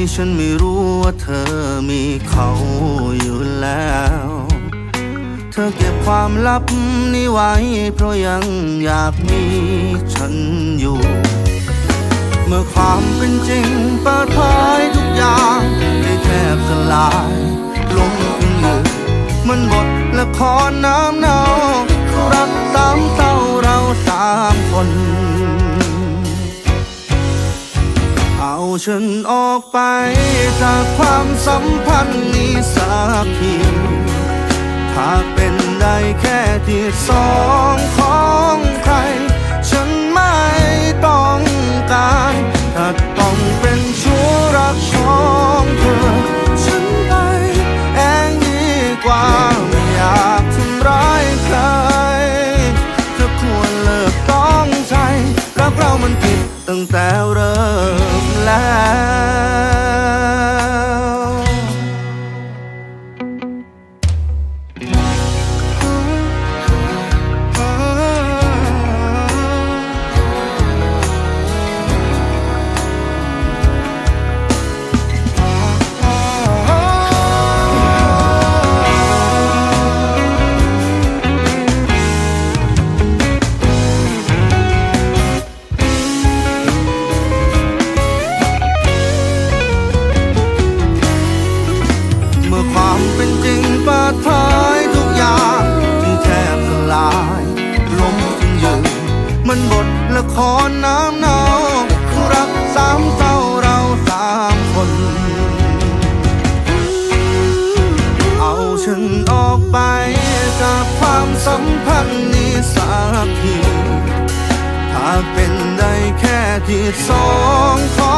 ที่ฉันไม่รู้ว่าเธอมีเขาอยู่แล้ว เธอเก็บความลับนี้ไว้ เพราะยังอยากมีฉันอยู่ เมื่อความเป็นจริงเปิดเผยทุกอย่างได้แทบสลายลงพิมือมันบทละครน้ำเนารักสามเศร้าเราสามคน ฉันออกไป จากความสัมพันธ์นี้สักทีถ้าเป็นได้แค่ที่สองของใคร ฉันไม่ต้องการถ้าต้องเป็นชู้รักของเธอ ฉันไปเองดีกว่าไม่อยากทำร้ายใครเธอควรเลิกต้องใจรักเรามันผิดตั้งแต่ เป็นจริงเปิดเผยทุกอย่างจึงแทบสลายล้มจึงยืนมันบทละครน้ำเนารักสามเศร้าเราสามคน เอาฉันออกไปจากความสัมพันธ์นี้สักทีถ้าเป็นได้แค่ที่สองขอ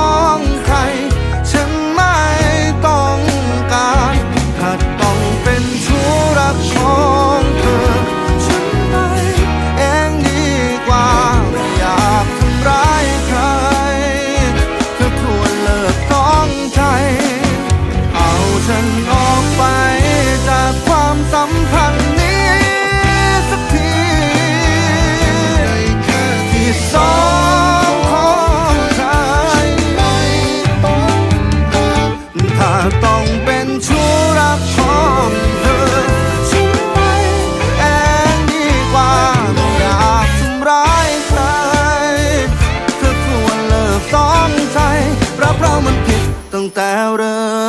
ต้องใจ รักเรามันผิดตั้งแต่เริ่มแล้ว